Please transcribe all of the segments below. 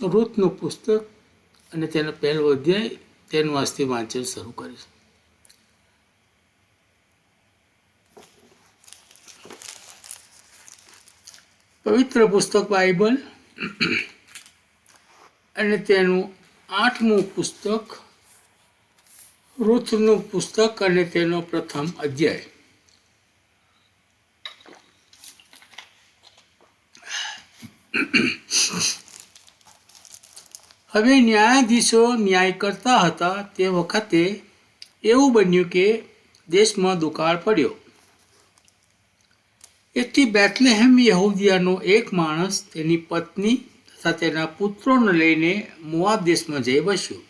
રૂથનું પુસ્તક અને તેનો પહેલો અધ્યાય તેનું આજથી વાંચન શરૂ કરીશ. પવિત્ર પુસ્તક બાઇબલ અને તેનું આઠમું પુસ્તક, રૂથનું પુસ્તક અને તેનો પ્રથમ અધ્યાય. હવે ન્યાયાધીશો ન્યાય કરતા હતા તે વખતે એવું બન્યું કે દેશમાં દુકાળ પડ્યો. એથી બેથલેહેમ યહૂદિયાનો એક માણસ તેની પત્ની તથા તેના પુત્રોને લઈને મુઆબ દેશમાં જઈ વસ્યો.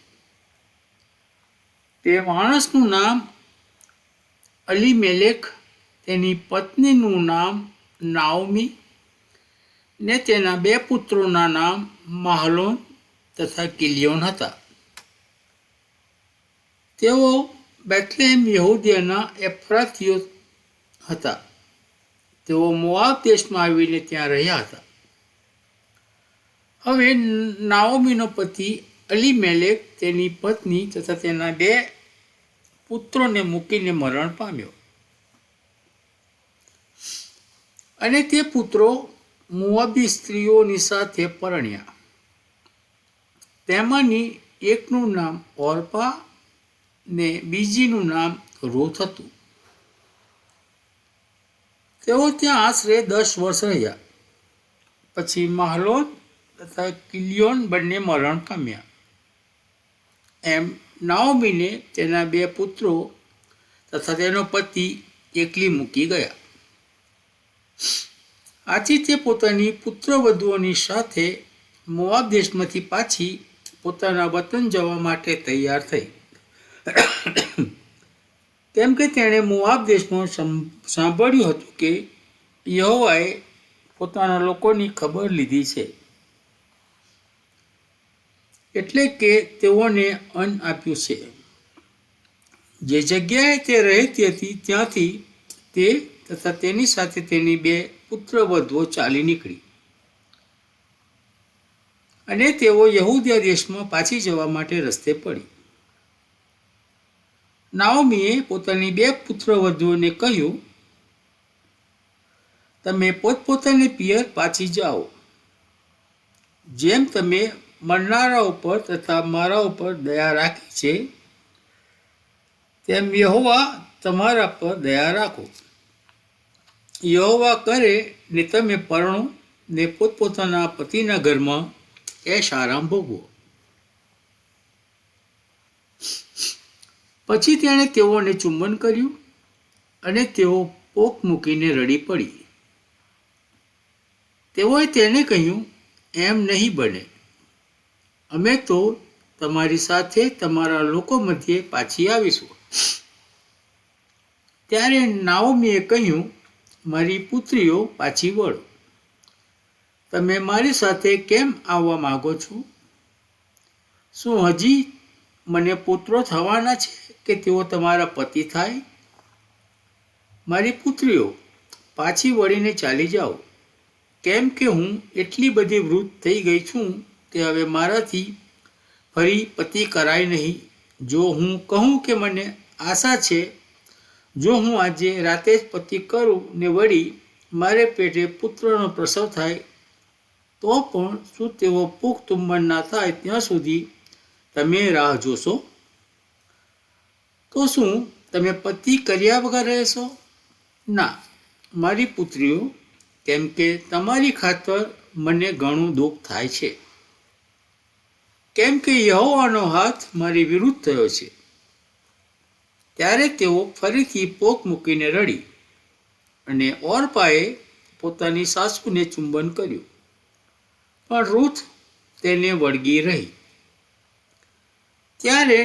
તે માણસનું નામ અલી મેલેખ તેની પત્નીનું નામ નાઓમી ને તેના બે પુત્રોના નામ માહલોન તથા કિલિયોન હતા તેઓ બેથલેમ યહૂદિયાના એફરાથીઓ હતા. તેઓ મોઆબ દેશમાં આવીને ત્યાં રહ્યા હતા. હવે નાઓમીનો પતિ અલી મેલેક તેની પત્ની તથા તેના બે પુત્રોને મૂકીને મરણ પામ્યો. અને તે પુત્રો મુઆબી સ્ત્રીઓની સાથે પરણ્યા. તેમાંની એકનું નામ ઓર્પા ને બીજીનું નામ રૂથ હતું તેઓ ત્યાં આશરે દસ વર્ષ રહ્યા. પછી માહલોન તથા કિલિયોન બંને મરણ પામ્યા. એમ નાઓમીને તેના બે પુત્રો તથા તેનો પતિ એકલી મૂકી ગયા. આથી તે પોતાની પુત્રવધુઓની સાથે મોઆબ દેશમાંથી પાછી પોતાના વતન જવા માટે તૈયાર થઈ. કેમ કે તેણે મુઆબ દેશમાં સાંભળ્યું હતું કે યહોવાએ પોતાના લોકોની ખબર લીધી છે. એટલે કે તેઓને અન્ન આપ્યું છે. જે જગ્યાએ તે રહેતી હતી ત્યાંથી તે તથા તેની સાથે તેની બે પુત્રવધુઓ ચાલી નીકળી. અને તેઓ યહૂદિયા દેશમાં પાછી જવા માટે રસ્તે પડી. નાઓમીએ પોતાની બે પુત્રવધુઓને કહ્યું, તમે પોતપોતાની પિયર પાછી જાઓ. જેમ તમે મરનારા ઉપર તથા મારા ઉપર દયા રાખી છે, તેમ યહોવા તમારા પર દયા રાખો. યહોવા કરે ને તમે પરણો ને પોતપોતાના પતિના ઘરમાં એશ આરામ ભોગવો પછી તેણે તેઓને ચુંબન કર્યું અને તેઓ પોક મૂકીને રડી પડી. તેઓએ તેને કહ્યું, એમ નહીં બને. અમે તો તમારી સાથે તમારા લોકો મધ્યે પાછી આવીશું. ત્યારે નાઓમીએ કહ્યું, મારી પુત્રીઓ પાછી વળો. તમે મારી સાથે કેમ આવવા માગો છો? શું હજી મને પુત્રો થવાના છે કે તેઓ તમારા પતિ થાય? મારી પુત્રીઓ, પાછી વળીને ચાલી જાઓ. કેમ કે હું એટલી બધી વૃદ્ધ થઈ ગઈ છું કે હવે મારાથી ફરી પતિ કરાય નહીં. જો હું કહું કે મને આશા છે, જો હું આજે રાતે જ પતિ કરું ને વળી મારે પેટે પુત્રનો પ્રસવ થાય તો પણ શું તેઓ પુખ્ત ઉંમરના થાય ત્યાં સુધી તમે રાહ જોશો? તો શું તમે પતિ કર્યા વગર રહેશો? ના, મારી પુત્રીઓ, કેમ કે તમારી ખાતર મને ઘણું દુઃખ થાય છે. કેમ કે યહોવાનો હાથ મારી વિરુદ્ધ થયો છે. ત્યારે તેઓ ફરીથી પોક મૂકીને રડી અને ઓરપાએ પોતાની સાસુને ચુંબન કર્યું. પણ રૂથ તેને વળગી રહી. ત્યારે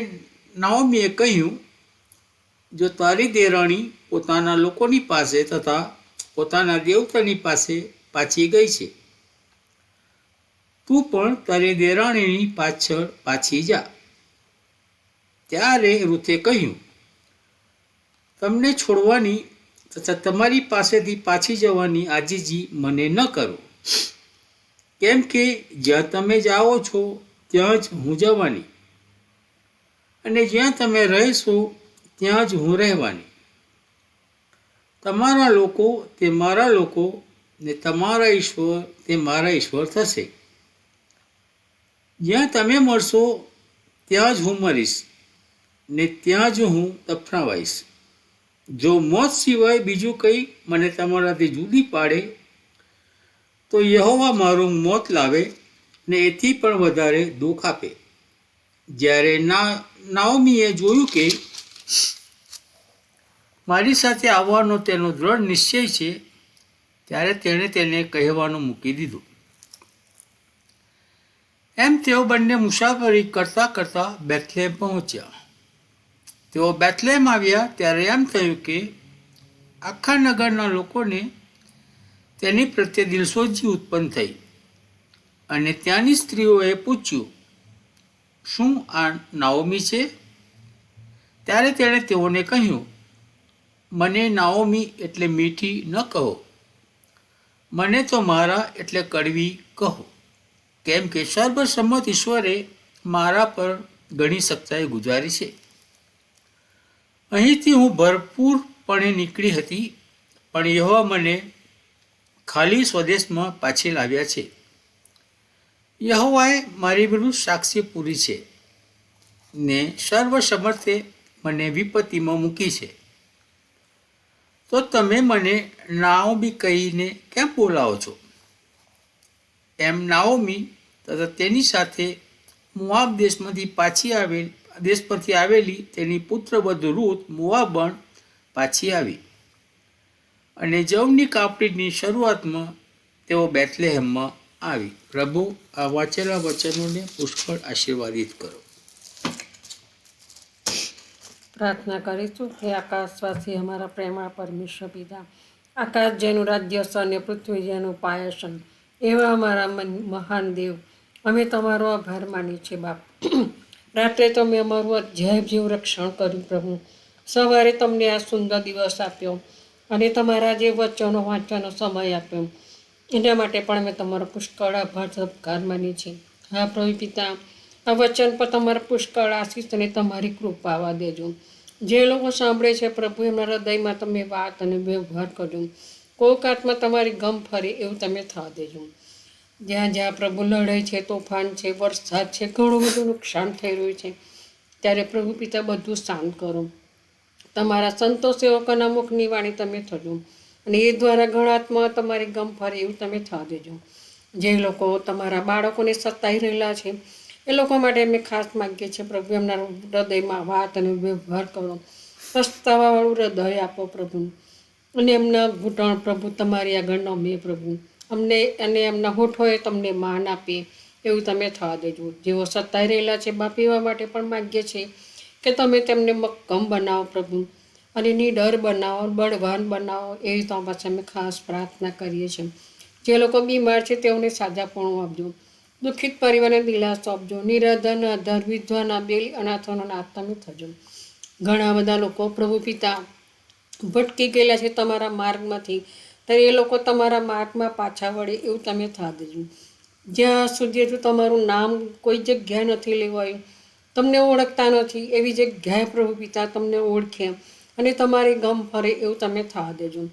નાઓમીએ કહ્યું, જો તારી દેરાણી પોતાના લોકોની પાસે તથા પોતાના દેવતાની પાસે પાછી ગઈ છે, તું પણ તારી દેરાણીની પાછળ પાછી જા. ત્યારે રૂથે કહ્યું, તમને છોડવાની તથા તમારી પાસેથી પાછી જવાની આજીજી મને ન કરો. કેમ કે જ્યાં તમે જાઓ છો, ત્યાં જ હું જવાની. અને જ્યાં તમે રહેશો, ત્યાં જ હું રહેવાની. તમારા લોકો તે મારા લોકો ને તમારા ઈશ્વર તે મારા ઈશ્વર થશે. જ્યાં તમે મળશો, ત્યાં જ હું મરીશ ને ત્યાં જ હું દફનાવાઈશ જો મોત સિવાય બીજું કંઈ મને તમારાથી જુદી પાડે તો યહોવા મારું મોત લાવે ને એથી પણ વધારે દુઃખ આપે. જ્યારે ના, નાઓમીએ જોયું કે મારી સાથે આવવાનો તેનો દ્રઢ નિશ્ચય છે, ત્યારે તેણે તેને કહેવાનું મૂકી દીધું. એમ તેઓ બંને મુસાફરી કરતાં કરતાં બેથલેમ પહોંચ્યા. તેઓ બેથલેમ આવ્યા ત્યારે એમ થયું કે આખા નગરના લોકોને તેની પ્રત્યે દિલસોજી ઉત્પન્ન થઈ. અને ત્યાંની સ્ત્રીઓએ પૂછ્યું, શું આ નાઓમી છે? ત્યારે તેણે તેઓને કહ્યું, મને નાઓમી એટલે મીઠી ન કહો. મને તો મારા એટલે કડવી કહો. કેમ કે સર્વસંમત ઈશ્વરે મારા પર ઘણી સત્તાએ ગુજારી છે. અહીંથી હું ભરપૂરપણે નીકળી હતી, પણ યહોવા મને ખાલી સ્વદેશમાં પાછી લાવ્યા છે. યહોવાએ મારી વિરુદ્ધ સાક્ષી પૂરી છે ને સર્વસમર્થે મને વિપત્તિમાં મૂકી છે. તો તમે મને નાઓમી કહીને કેમ બોલાવો છો? એમ નાઓમી તથા તેની સાથે મુઆબ દેશમાંથી પાછી આવેલ, દેશ પરથી આવેલી તેની પુત્રવધુ રૂત મુઆબણ પાછી આવી. અને જવની કાપડીની શરૂઆતમાં તેઓ બેથલેહેમમાં આવી. પ્રભુ, આ વાંચેલા વચનોને પુષ્કળ આશીર્વાદિત કરો. પ્રાર્થના કરીશું હે આકાશવાસી અમારા પ્રેમા પરમેશ્વર પિતા, આકાશ જેનું રાજ્ય છે અને પૃથ્વી જેનું પાયસન એવા અમારા મન- મહાન દેવ, અમે તમારો આભાર માનીએ છીએ બાપ. રાત્રે તમે અમારું અધ્યાય જેવું રક્ષણ કર્યું પ્રભુ. સવારે તમને આ સુંદર દિવસ આપ્યો. અને તમારા જે વચનો વાંચવાનો સમય આપ્યો એના માટે પણ અમે તમારો પુષ્કળ આભાર સત્કાર માની છીએ. હા પ્રભુ પિતા આ વચન પર તમારા પુષ્કળ આશીષ અને તમારી કૃપા આવવા દેજો. જે લોકો સાંભળે છે પ્રભુ, એમના હૃદયમાં તમે વાત અને વ્યવહાર કરજો. કોઈક આત્મા તમારી ગમ ફરે એવું તમે થવા દેજો. જ્યાં જ્યાં પ્રભુ લડાઈ છે, તોફાન છે, વરસાદ છે, ઘણું બધું નુકસાન થઈ રહ્યું છે, ત્યારે પ્રભુ પિતા બધું શાંત કરો. તમારા સંતો સેવકોના મુખની વાણી તમે થજો. અને એ દ્વારા ઘણાત્મા તમારી ગમ ફરે એવું તમે થવા દેજો. જે લોકો તમારા બાળકોને સતાઈ રહેલા છે, એ લોકો માટે અમે ખાસ માગીએ છીએ, પ્રભુ, એમના હૃદયમાં વાત અને વ્યવહાર કરો. પસ્તાવાવાળું હૃદય આપો પ્રભુ. અને એમના ઘૂંટણ, પ્રભુ, તમારી આગળ નમે પ્રભુ. અમને અને એમના હોઠોએ તમને માન આપે એવું તમે થવા દેજો. જેઓ સતાઈ રહેલા છે, બાપ એવા માટે પણ માગીએ છીએ કે તમે તેમને મક્કમ બનાવો પ્રભુ અને નિડર બનાવો, બળવાન બનાવો એવી તમારી પાસે અમે ખાસ પ્રાર્થના કરીએ છીએ. જે લોકો બીમાર છે તેઓને સાજાપણું આપજો. દુઃખિત પરિવારને દિલાસો આપજો. નિરાધન અધર વિધવાના બેલી અનાથોનો નાથ તમે થજો. ઘણા બધા લોકો પ્રભુ પિતા ભટકી ગયેલા છે તમારા માર્ગમાંથી. ત્યારે એ લોકો તમારા માર્ગમાં પાછા વળે એવું તમે થા દેજો જ્યાં સુધી તમારું નામ કોઈ જગ્યાએ નથી લેવાયું તમને ઓળખતા નથી, એવી જગ્યાએ પ્રભુ પિતા તમને ઓળખે. અને તમારી ગમ ફરે એવું તમે થવા દેજો.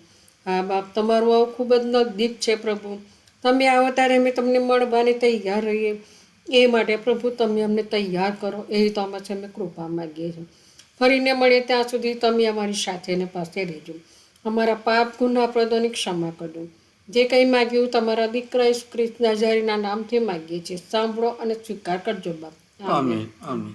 હા, બાપ, તમારું આવું ખૂબ જ નજીક છે પ્રભુ. તમે આવો ત્યારે અમે તમને મળવાને તૈયાર રહીએ. એ માટે પ્રભુ, તમે અમને તૈયાર કરો. એવી તો અમારે અમે કૃપા માગીએ છીએ. ફરીને મળીએ ત્યાં સુધી તમે અમારી સાથે ને પાસે રહેજો. અમારા પાપ, ગુના પ્રદોની ક્ષમા કરજો. જે કંઈ માગ્યું, તમારા દીકરા ઈસુ ખ્રિસ્ત નાજારીના નામથી માગીએ છીએ. સાંભળો અને સ્વીકાર કરજો, બાપ. ആമീൻ ആമീൻ